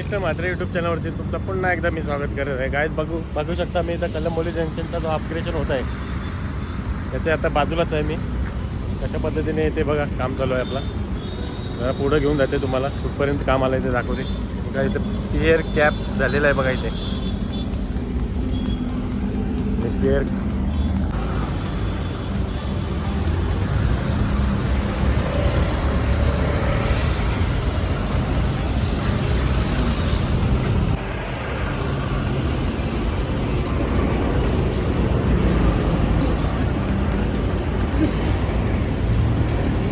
Mister Mhatre YouTube चॅनलवरती तुमचं पुन्हा एकदा मी स्वागत करत आहे. गायत बघू बघू शकता मी इथं कलंबोली जंक्शनचा जो अपग्रेशन होत आहे त्याच्या आता बाजूलाच आहे मी. कशा पद्धतीने येते बघा काम चालू आहे आपला. जरा पुढं घेऊन जाते तुम्हाला. कुठपर्यंत काम आलं आहे ते दाखवते. बघा इथं पिअर कॅप झालेला आहे बघा इथे. पिअर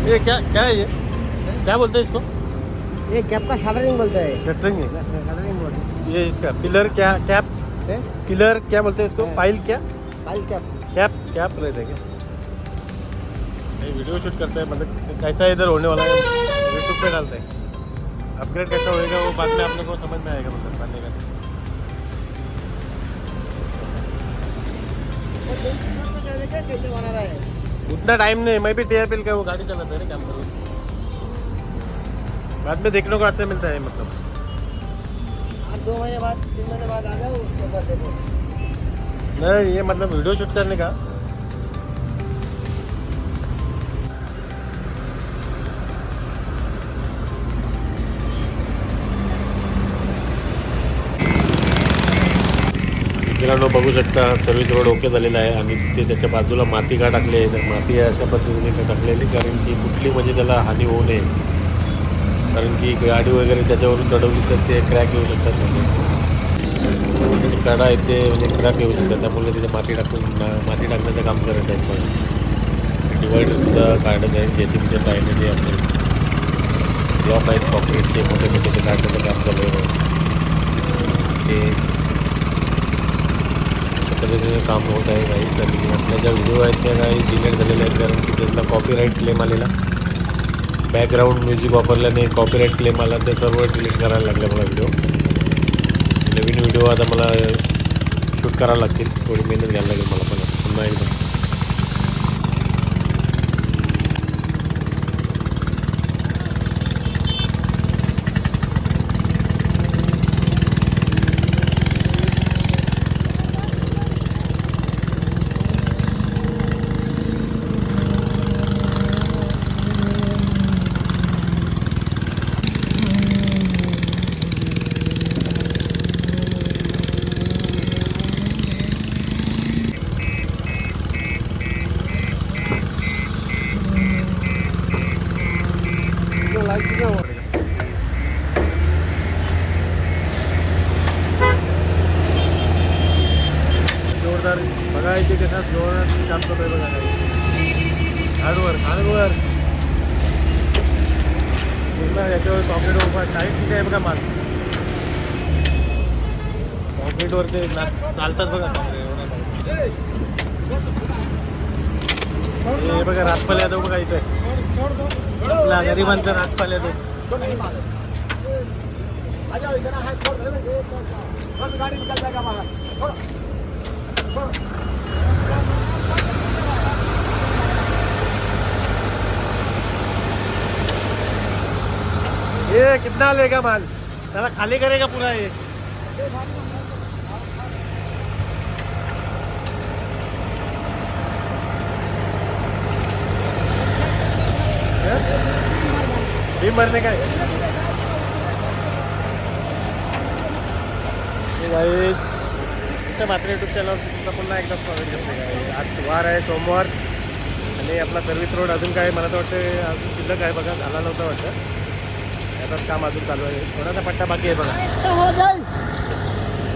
ये क्या क्या है ये? क्या बोलते हैं इसको? ये कैप का शटरिंग बोलते हैं। शटरिंग है शटरिंग बोलते हैं। ये इसका पिलर क्या कैप हैं? पिलर क्या बोलते हैं इसको? हाँ। फ़ाइल क्या? फ़ाइल कैप कैप कैप रहते हैं क्या ये वीडियो शूट करते हैं मतलब कैसा इधर होने वाला है। यूट्यूब पे डालते हैं। अपग्रेड कैसा होएगा वो बाद में आप लोग को समझ में आएगा मतलब बनने का कैसे बना रहा है? उतना टाइम नहीं मैं भी टीआरपीएल का वो गाड़ी चलाता है ना काम करूँ बाद में देखने को अच्छा मिलता है मतलब। आप दो महीने बाद तीन महीने बाद आ जाओ नहीं ये मतलब वीडियो शूट करने का। मित्रांनो बघू शकता. सर्विस रोड ओके झालेला आहे. आणि ते त्याच्या बाजूला माती का टाकली आहे? तर माती अशा पद्धतीने का टाकलेली? कारण की कुठली म्हणजे त्याला हानी होऊ नये. कारण की गाडी वगैरे त्याच्यावरून चढवली तर ते क्रॅक येऊ शकतात म्हणजे. कडा येते ते म्हणजे क्रॅक येऊ शकतात. त्यामुळे तिथे माती टाकून माती टाकण्याचं काम करत आहेत पण. डिवायडरसुद्धा काढत आहे जे सी बीच्या साईडने जे आपले. ब्लॉक आहेत कॉक्रीटचे मोठे मोठे ते काढण्याचं काम चालू आहे. ते पद्धतीचं काम होत आहे काहीच आणि आपल्या ज्या व्हिडिओ आहेत त्या काही डिलेट झालेल्या आहेत कारण की त्यातला कॉपीराईट क्लेम आलेला. बॅकग्राऊंड म्युझिक वापरल्याने कॉपीराईट क्लेम आला ते सर्व डिलीट करायला लागले मला व्हिडिओ नवीन व्हिडिओ आता मला शूट करावं लागतील थोडी मेहनत घ्यायला लागेल मला पण पुन्हा एकदा. बघा इथे कसा जोरदार काम चालू बघा काही हार्डवर हार्डवर पूर्ण याच्यावर कॉम्प्लेट उभा टाईट ठीक आहे बघा माल. कॉम्प्लेटवर ते चालतात बघा कॉम्प्लेट हे बघा राजपाल यादव बघा इथे. आपल्या गरिबांचा राजपाल यादव. आ जाओ इतना है छोड़ दे छोड़ गाड़ी निकल जाएगा बाहर छोड़ ये कितना लेगा माल? त्याला खाली करेगा पूरा ये। बीम भरने का है। हे guys, तुमच्या मात्र यूट्यूब पुन्हा एकदा स्वागत करते. आज वार आहे सोमवार. आणि आपला सर्व्हिस रोड अजून काय मला तर वाटतं अजून शिल्लक आहे बघा झाला नव्हतं वाटतं. त्याचाच काम अजून चालू आहे. थोडासा पट्टा बाकी आहे बघा.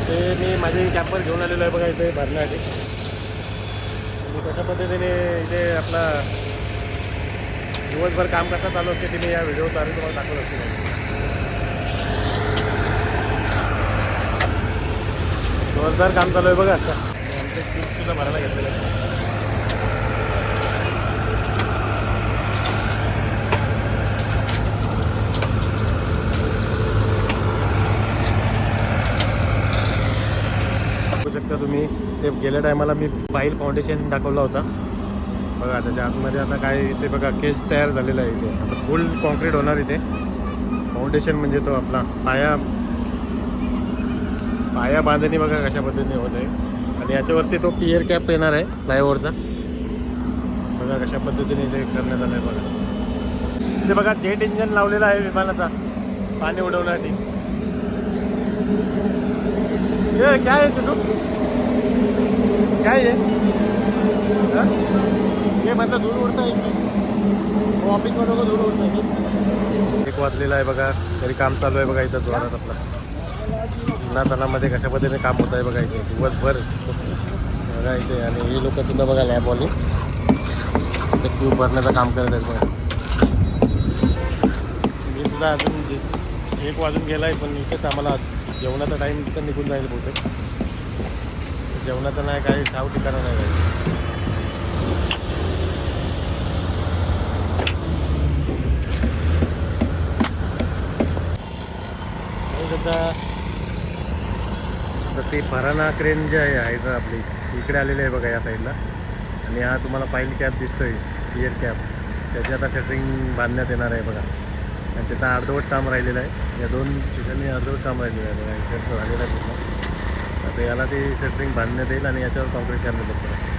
ते मी माझे कॅम्पर घेऊन आलेलो आहे बघा इथे भरण्यासाठी. आणि कशा पद्धतीने इथे आपला दिवसभर काम कसं चालू असते ते मी या व्हिडिओद्वारे तुम्हाला दाखवत असते. जोरदार काम चालू आहे बघा आता. सुद्धा भरायला घेतलेलं आहे शकता तुम्ही ते गेल्या टायमाला मी पाईल फाउंडेशन दाखवला होता. बघा त्याच्या आतमध्ये आता काय इथे बघा केस तयार झालेला आहे इथे. आता फुल कॉन्क्रीट होणार इथे. फाउंडेशन म्हणजे तो आपला पाया पाया बांधणी बघा कशा पद्धतीने होत आहे. आणि याच्यावरती तो पिअर कॅप येणार आहे फ्लायओव्हरचा बघा कशा पद्धतीने ते करण्यात आलं आहे बघा. ते बघा जेट इंजन लावलेला आहे विमानाचा. पाणी उडवण्यासाठी. ये काय आहे तुटू काय आहे? हे? म्हटलं दूर उडतं आहे हो, ऑफिसमध्ये दूर उडतं आहे एक वाजलेला आहे बघा तरी काम चालू आहे बघा इथं जोरात आपला. ना तणामध्ये कशा पद्धतीने काम होत आहे बघा इथे दिवसभर बघा इथे आणि हे लोक सुद्धा बघा लॅबवाले ते क्यू भरण्याचं काम करत आहेत बघा. मी सुद्धा अजून जे- एक वाजून गेला आहे पण इथेच आम्हाला जेवणाचा टाईम तिथं निघून जाईल बहुतेक. जेवणाचं नाही काही ठाव ठिकाणं नाही काही. आणि तर ते फराना क्रेन जे आहे आहे ना आपली इकडे आलेले आहे बघा या साईडला आणि हा तुम्हाला पाईल कॅप दिसतोय इयर कॅप. त्याची आता शटरिंग बांधण्यात येणार आहे बघा. आणि त्याचं अर्धवट काम राहिलेलं आहे. या दोन ठिकाणी अर्धवट काम राहिलेलं आहे बघा. इकडचं झालेलं आहे पूर्ण. आता याला ते शटरिंग बांधण्यात येईल आणि याच्यावर कॉन्क्रीट करण्यात येईल बघा.